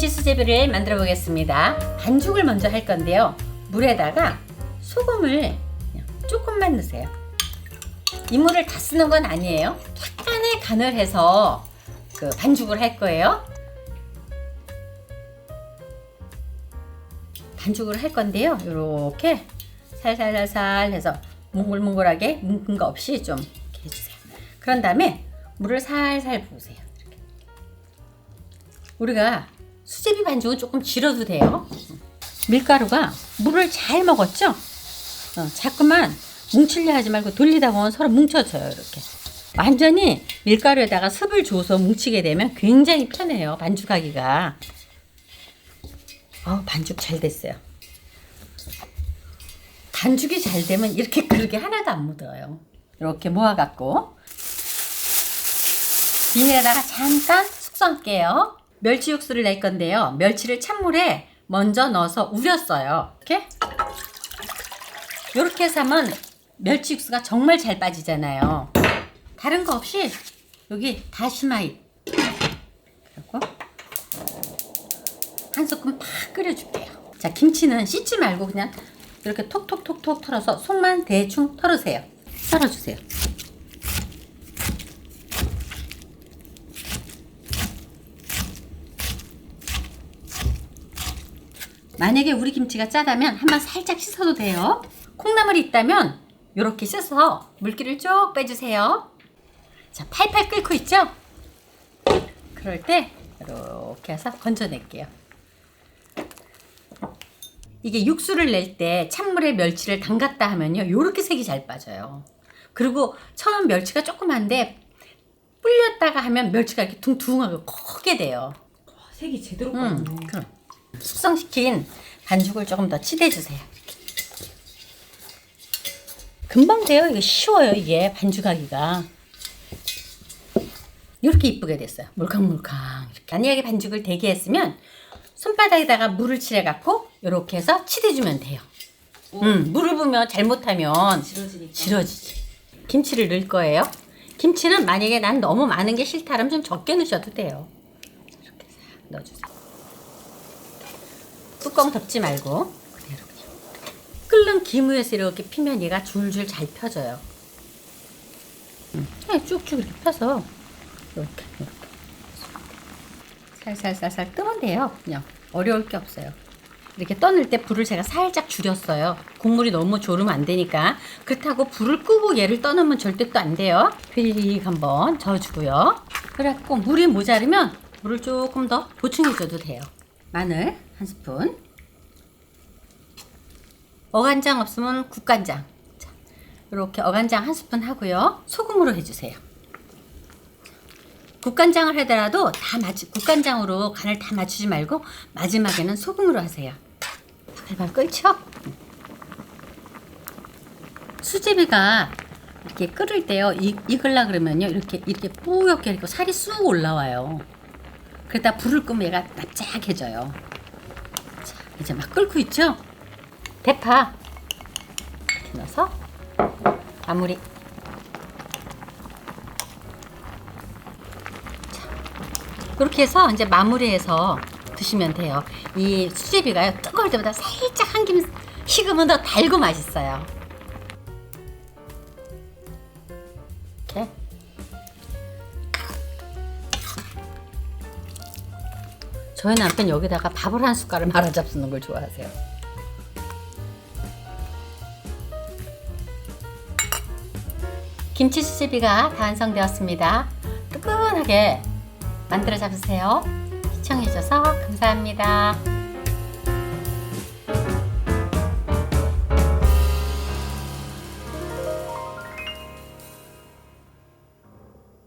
김치 수제비를 만들어 보겠습니다. 반죽을 먼저 할 건데요. 물에다가 소금을 조금만 넣으세요. 이 물을 다 쓰는 건 아니에요. 약간의 간을 해서 그 반죽을 할 거예요. 반죽을 할 건데요. 이렇게 살살살살 해서 몽글몽글하게 뭉근 거 없이 좀 이렇게 해주세요. 그런 다음에 물을 살살 부으세요. 우리가 수제비 반죽은 조금 질어도 돼요. 밀가루가 물을 잘 먹었죠? 어, 자꾸만 뭉치려 하지 말고 돌리다 보면 서로 뭉쳐져요. 이렇게. 완전히 밀가루에다가 습을 줘서 뭉치게 되면 굉장히 편해요. 반죽하기가. 어, 반죽 잘 됐어요. 반죽이 잘 되면 이렇게 그릇에 하나도 안 묻어요. 이렇게 모아갖고 비닐에다가 잠깐 숙성할게요. 멸치 육수를 낼 건데요. 멸치를 찬물에 먼저 넣어서 우렸어요. 이렇게 이렇게 해서 하면 멸치 육수가 정말 잘 빠지잖아요. 다른 거 없이 여기 다시마이 그리고 한 소끔 팍 끓여줄게요. 자, 김치는 씻지 말고 그냥 이렇게 톡톡톡톡 털어서 속만 대충 털으세요. 썰어주세요. 만약에 우리 김치가 짜다면 한번 살짝 씻어도 돼요. 콩나물이 있다면 이렇게 씻어서 물기를 쭉 빼주세요. 자, 팔팔 끓고 있죠? 그럴 때 이렇게 해서 건져낼게요. 이게 육수를 낼 때 찬물에 멸치를 담갔다 하면요. 요렇게 색이 잘 빠져요. 그리고 처음 멸치가 조그만데 불렸다가 하면 멸치가 이렇게 둥둥하고 크게 돼요. 색이 제대로 음, 빠지네. 그럼 숙성시킨 반죽을 조금 더 치대주세요. 금방 돼요. 이거 쉬워요. 이게 반죽하기가. 이렇게 이쁘게 됐어요. 몰캉몰캉 이렇게. 만약에 반죽을 되게 했으면 손바닥에다가 물을 칠해갖고 이렇게 해서 치대주면 돼요. 음, 물을 부으면 잘못하면 지러지니까. 지러지지. 김치를 넣을 거예요. 김치는 만약에 난 너무 많은 게 싫다면 좀 적게 넣으셔도 돼요. 이렇게 싹 넣어주세요. 뚜껑 덮지 말고 그대로 그냥 끓는 김 위에서 이렇게 피면 얘가 줄줄 잘 펴져요. 음, 그냥 쭉쭉 이렇게 펴서 이렇게 이렇게 살살살살 뜨면 돼요. 그냥 어려울 게 없어요. 이렇게 떠낼 때 불을 제가 살짝 줄였어요. 국물이 너무 졸으면 안 되니까. 그렇다고 불을 끄고 얘를 떠놓으면 절대 또 안 돼요. 휘리릭 한번 저어주고요. 그래갖고 물이 모자르면 물을 조금 더 보충해줘도 돼요. 마늘 한 스푼. 어간장 없으면 국간장. 자, 이렇게 어간장 한 스푼 하고요. 소금으로 해주세요. 국간장을 하더라도 다 맞추, 국간장으로 간을 다 맞추지 말고 마지막에는 소금으로 하세요. 발발 끓죠? 수제비가 이렇게 끓을 때요, 이, 익을라 그러면요, 이렇게, 이렇게 뿌옇게 이렇게 살이 쑥 올라와요. 그러다 불을 끄면 얘가 납작해져요. 자, 이제 막 끓고 있죠? 대파. 이렇게 넣어서 마무리. 그렇게 해서 이제 마무리해서 드시면 돼요. 이 수제비가요 뜨거울 때보다 살짝 한 김 식으면 더 달고 맛있어요. 이렇게 저희 남편 여기다가 밥을 한 숟갈을 말아 잡수는 걸 좋아하세요. 김치 수제비가 다 완성되었습니다. 뜨끈하게 만들어 잡으세요. 시청해주셔서 감사합니다.